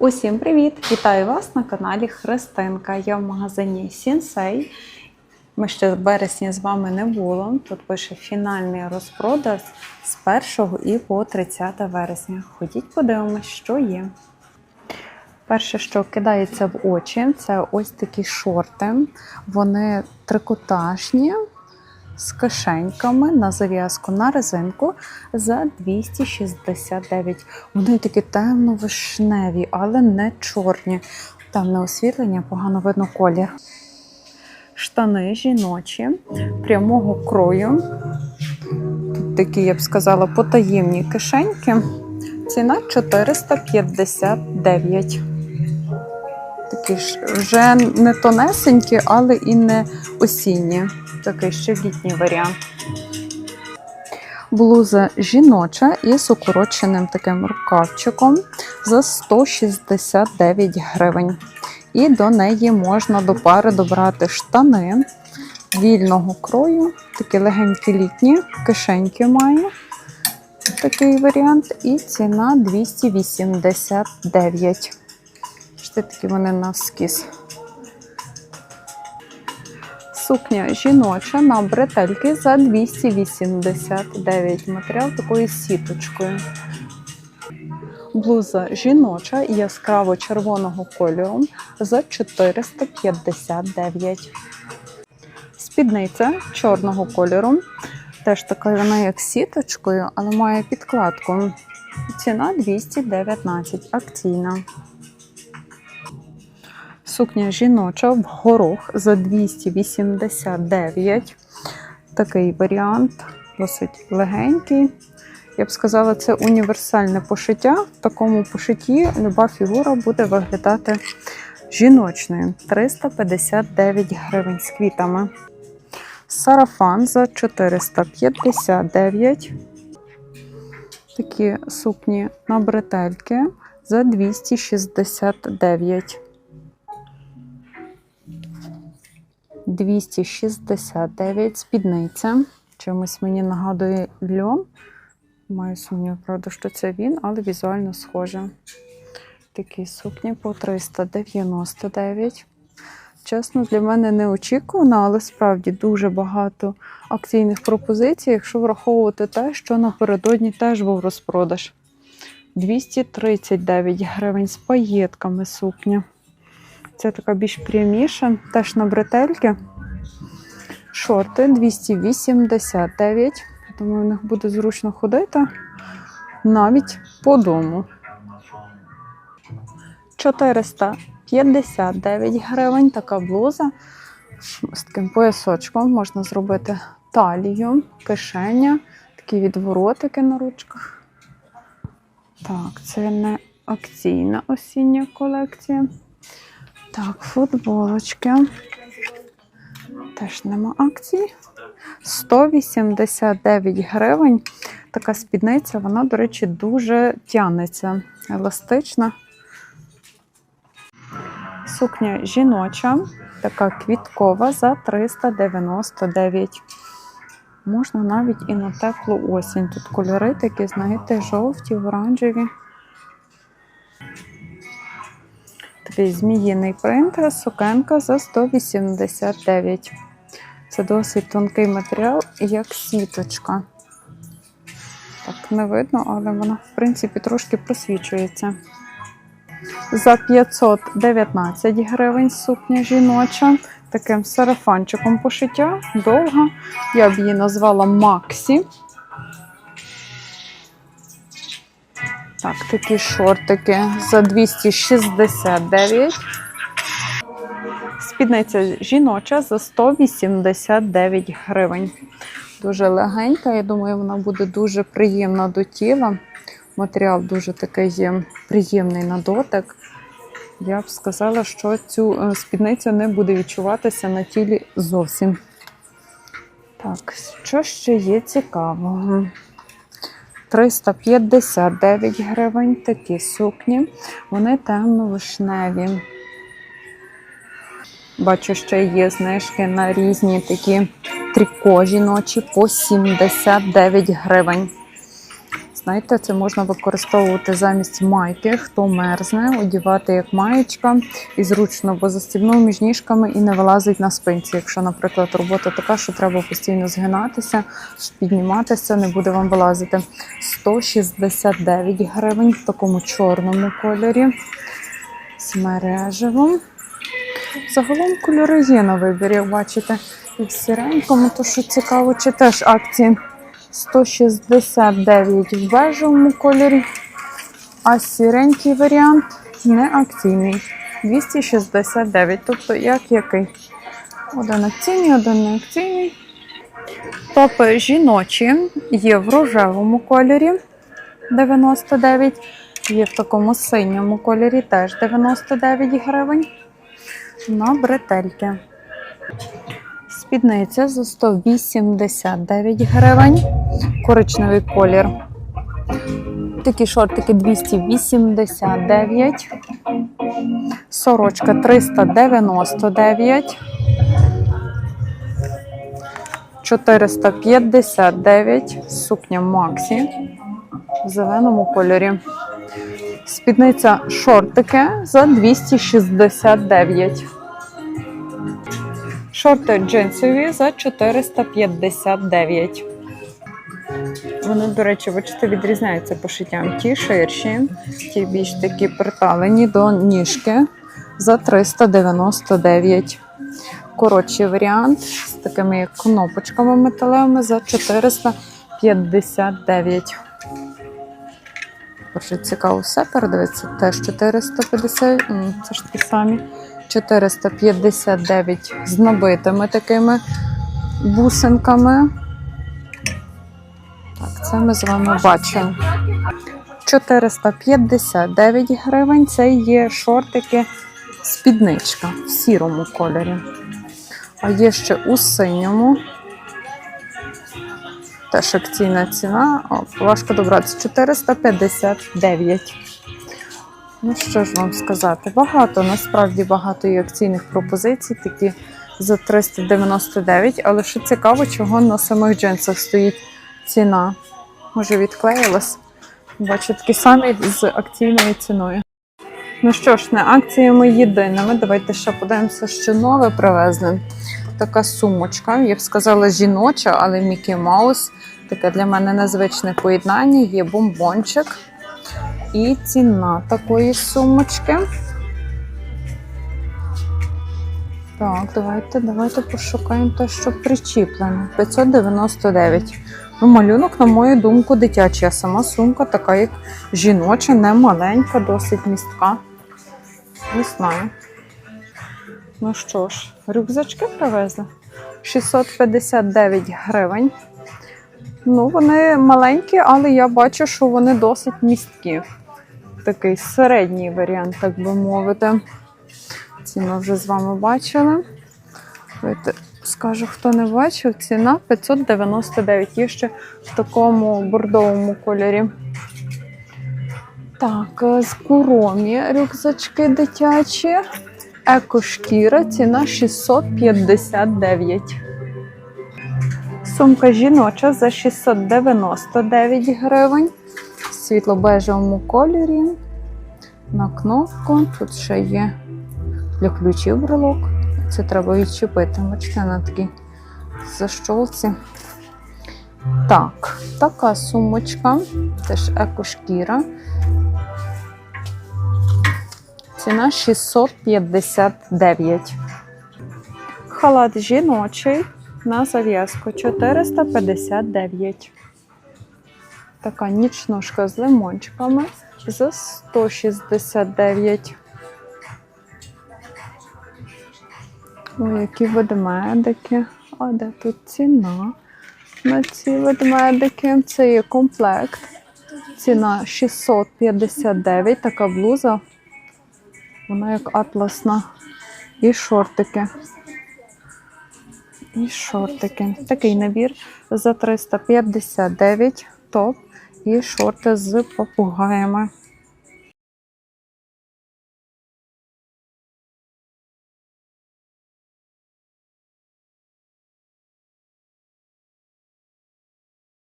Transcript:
Усім привіт! Вітаю вас на каналі Христинка. Я в магазині Сінсей. Ми ще в березні з вами не було. Тут пише фінальний розпродаж з 1 і по 30 вересня. Ходіть, подивимось, що є. Перше, що кидається в очі, це ось такі шорти. Вони трикотажні з кишеньками на зав'язку на резинку за 269. Вони такі темно-вишневі, але не чорні. Там не освітлення, погано видно колір. Штани жіночі прямого крою. Тут такі, я б сказала, потаємні кишеньки. Ціна 459. Такі ж вже не тонесенькі, але і не осінні. Такий ще літній варіант. Блуза жіноча із укороченим таким рукавчиком за 169 гривень. І до неї можна до пари добрати штани вільного крою, такі легенькі літні, кишеньки має такий варіант. І ціна 289. Ще такі вони навскіз. Сукня жіноча на бретельки за 289 матеріал такою сіточкою. Блуза жіноча яскраво червоного кольору за 459. Спідниця чорного кольору. Теж така вона як сіточкою, але має підкладку. Ціна 219, акційна. Сукня жіноча в горох за 289. Такий варіант, досить легенький. Я б сказала, це універсальне пошиття. В такому пошитті люба фігура буде виглядати жіночною. 359 гривень з квітами. Сарафан за 459. Такі сукні на бретельки за 269. 269 спідниця. Чимось мені нагадує льон. Маю сумнів, правда, що це він, але візуально схоже. Такі сукні по 399. Чесно, для мене неочікувано, але справді дуже багато акційних пропозицій, якщо враховувати те, що напередодні теж був розпродаж. 239 гривень з паєтками сукня. Це така більш пряміша, теж на бретельки. Шорти 289. Я думаю, в них буде зручно ходити навіть по дому. 459 гривень така блуза. З таким поясочком можна зробити талію, кишеня, такі відворотики на ручках. Так, це не акційна осіння колекція. Так, футболочки. Теж нема акцій. 189 гривень. Така спідниця, вона, до речі, дуже тянеться. Еластична. Сукня жіноча, така квіткова за 399. Можна навіть і на теплу осінь. Тут кольори такі, знаєте, жовті, оранжеві. Такий зміїний принт, сукенка за 189. Це досить тонкий матеріал, як сіточка. Так, не видно, але вона, в принципі, трошки просвічується. За 519 гривень сукня жіноча. Таким сарафанчиком пошиття. Довга. Я б її назвала Максі. Так, такі шортики за 269. Спідниця жіноча за 189 гривень. Дуже легенька, я думаю, вона буде дуже приємна до тіла. Матеріал дуже такий приємний на дотик. Я б сказала, що цю е, спідницю не буде відчуватися на тілі зовсім. Так, що ще є цікавого? 359 гривень такі сукні. Вони темно-вишневі. Бачу, ще є знижки на різні такі тріко жіночі по 79 гривень. Знаєте, це можна використовувати замість майки, хто мерзне, одівати як маєчка і зручно, бо застібнув між ніжками і не вилазить на спинці. Якщо, наприклад, робота така, що треба постійно згинатися, підніматися, не буде вам вилазити. 169 гривень в такому чорному кольорі з мережевим. Загалом кольори є на вибір, як бачите. І в сіренькому, то що цікаво, чи теж акції 169 в бежевому кольорі, а сіренький варіант не акційний 269. Тобто як який? Один акційний, один не акційний. Топи жіночі є в рожевому кольорі 99, є в такому синьому кольорі теж 99 гривень. На бретельки. Спідниця за 189 гривень. Коричневий колір. Такі шортики 289. Сорочка 399. 459. Сукня Максі в зеленому кольорі. Спідниця шортики за 269. Шорти джинсові за 459. Вони, до речі, бачите, відрізняються пошиттям. Ті ширші, ті більш такі приталені до ніжки за 399. Коротший варіант з такими кнопочками металевими за 459. Дуже цікаво все передивиться. Теж 450, це ж ті самі. 459 з набитими такими бусинками. Так, це ми з вами бачимо. 459 гривень. Це є шортики спідничка в сірому кольорі. А є ще у синьому. Теж акційна ціна. О, важко добратися. 459. Ну, що ж вам сказати? Багато, насправді багато є акційних пропозицій, такі за 399, але що цікаво, чого на самих джинсах стоїть ціна. Може, відклеїлась? Бачу, такі самі з акційною ціною. Ну що ж, не акціями єдиними. Давайте ще подивимося, що нове привезли. Така сумочка, я б сказала, жіноча, але Мікі Маус. Таке для мене незвичне поєднання. Є бомбончик. І ціна такої сумочки. Так, давайте, давайте пошукаємо те, що причіплене. 599. Ну, малюнок, на мою думку, дитячий. А сама сумка така, як жіноча, не маленька, досить містка. Не знаю. Ну що ж, рюкзачки привезли. 659 гривень. Ну, вони маленькі, але я бачу, що вони досить місткі. Такий середній варіант, так би мовити. Ці ми вже з вами бачили. Скажу, хто не бачив, ціна 599. Є ще в такому бордовому кольорі. Так, з куромі рюкзачки дитячі. Екошкіра, ціна 659. Сумка жіноча за 699 гривень. В світло-бежевому кольорі. На кнопку. Тут ще є для ключів брелок. Це треба відчепити. Бачите, на такій защолці. Так, така сумочка, теж екошкіра. Ціна 659. Халат жіночий на зав'язку 459. Така нічнушка з лимончиками за 169. Ой, які ведмедики. А де тут ціна? На ці ведмедики. Це є комплект. Ціна 659. Така блуза. Вона як атласна. І шортики. І шортики. Такий набір за 359 топ і шорти з попугаями.